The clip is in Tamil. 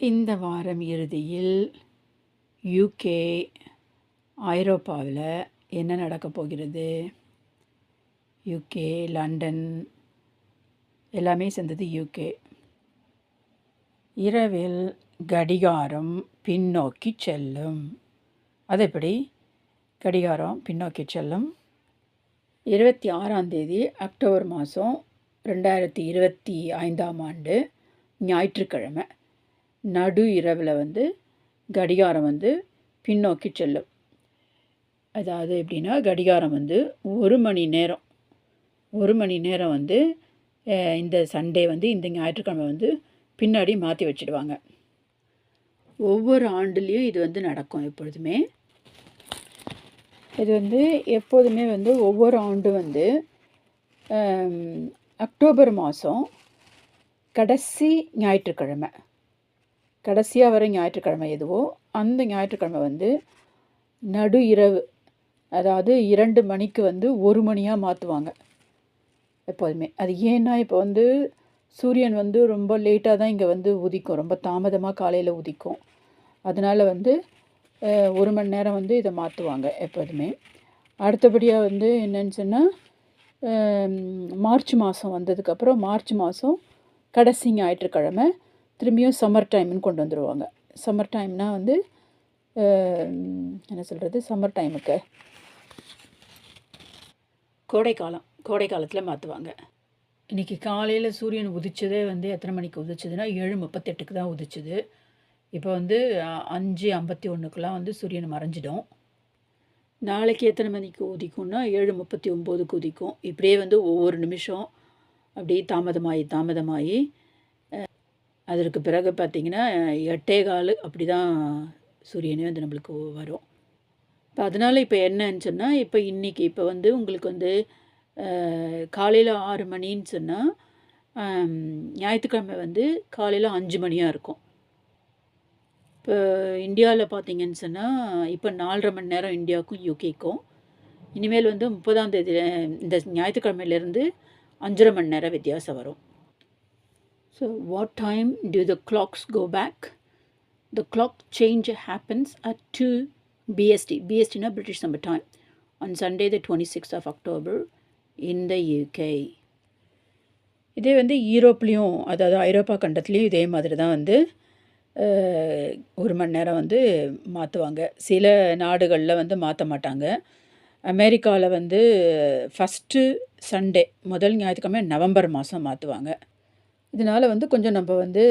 இந்த வாரம் இறுதியில் யூகே ஐரோப்பாவில் என்ன நடக்கப் போகிறது? யூகே லண்டன் எல்லாமே சேர்ந்தது யூகே இரவில் கடிகாரம் பின்னோக்கி செல்லும். அது எப்படி? கடிகாரம் பின்னோக்கி செல்லும். இருபத்தி ஆறாம் தேதி அக்டோபர் மாதம் ரெண்டாயிரத்தி இருபத்தி ஐந்தாம் ஆண்டு ஞாயிற்றுக்கிழமை. நடு இரவில் வந்து கடிகாரம் வந்து பின்னோக்கி செல்லும். அதாவது எப்படின்னா கடிகாரம் வந்து ஒரு மணி நேரம். ஒரு மணி நேரம் வந்து இந்த சண்டே வந்து இந்த ஞாயிற்றுக்கிழமை வந்து பின்னாடி மாற்றி வச்சிடுவாங்க. ஒவ்வொரு ஆண்டுலேயும் இது வந்து நடக்கும் எப்பொழுதுமே. இது வந்து எப்போதுமே வந்து ஒவ்வொரு ஆண்டு வந்து அக்டோபர் மாதம் கடைசி ஞாயிற்றுக்கிழமை. கடைசியாக வர ஞாயிற்றுக்கிழமை எதுவோ அந்த ஞாயிற்றுக்கிழமை வந்து நடு இரவு அதாவது இரண்டு மணிக்கு வந்து ஒரு மணியாக மாற்றுவாங்க எப்போதுமே. அது ஏன்னா இப்போ வந்து சூரியன் வந்து ரொம்ப லேட்டாக தான் இங்கே வந்து உதிக்கும். ரொம்ப தாமதமாக காலையில் உதிக்கும். அதனால் வந்து ஒரு மணி நேரம் வந்து இதை மாற்றுவாங்க எப்போதுமே. அடுத்தபடியாக வந்து என்னன்னு சொன்னால் மார்ச் மாதம் வந்ததுக்கப்புறம் மார்ச் மாதம் கடைசி ஞாயிற்றுக்கிழமை திரும்பியும் சம்மர் டைம்னு கொண்டு வந்துடுவாங்க சம்மர் டைம்னால் வந்து என்ன சொல்கிறது சம்மர் டைமுக்கு கோடைக்காலம் கோடை காலத்தில் மாற்றுவாங்க இன்றைக்கி காலையில் சூரியன் உதிச்சதே வந்து எத்தனை மணிக்கு உதிச்சதுன்னா ஏழு முப்பத்தெட்டுக்கு தான் உதிச்சுது. இப்போ வந்து அஞ்சு ஐம்பத்தி ஒன்றுக்கெலாம் வந்து சூரியன் மறைஞ்சிடும். நாளைக்கு எத்தனை மணிக்கு உதிக்கும்னா ஏழு முப்பத்தி ஒம்போதுக்கு உதிக்கும். இப்படியே வந்து ஒவ்வொரு நிமிஷம் அப்படியே தாமதமாகி தாமதமாகி அதற்கு பிறகு பார்த்திங்கன்னா எட்டே கால் அப்படி தான் சூரியனே வந்து நம்மளுக்கு வரும். இப்போ அதனால் இப்போ என்னன்னு சொன்னால் இப்போ இன்றைக்கி இப்போ வந்து உங்களுக்கு வந்து காலையில் ஆறு மணின்னு சொன்னால் ஞாயிற்றுக்கிழமை வந்து காலையில் அஞ்சு மணியாக இருக்கும். இப்போ இந்தியாவில் பார்த்தீங்கன்னு சொன்னால் இப்போ நாலரை மணி நேரம் இந்தியாவுக்கும் யூகேக்கும் இனிமேல் வந்து முப்பதாம் தேதி இந்த ஞாயிற்றுக்கிழமையிலேருந்து அஞ்சரை மணி நேரம் வித்தியாசம் வரும். So what time do the clocks go back? The clock change happens at 2 BST. BST na British Summer Time. On Sunday the 26th of October in the UK. இதே வந்து யூரோப்லேயும் அதாவது ஐரோப்பா கண்டத்துலேயும் இதே மாதிரி தான் வந்து ஒரு மணி நேரம் வந்து மாற்றுவாங்க சில நாடுகளில் வந்து மாற்ற மாட்டாங்க. அமெரிக்காவில் வந்து ஃபஸ்ட்டு சண்டே முதல் ஞாயிற்றுக்கிழமை நவம்பர் மாதம் மாற்றுவாங்க இதனால் வந்து கொஞ்சம் நம்ம வந்து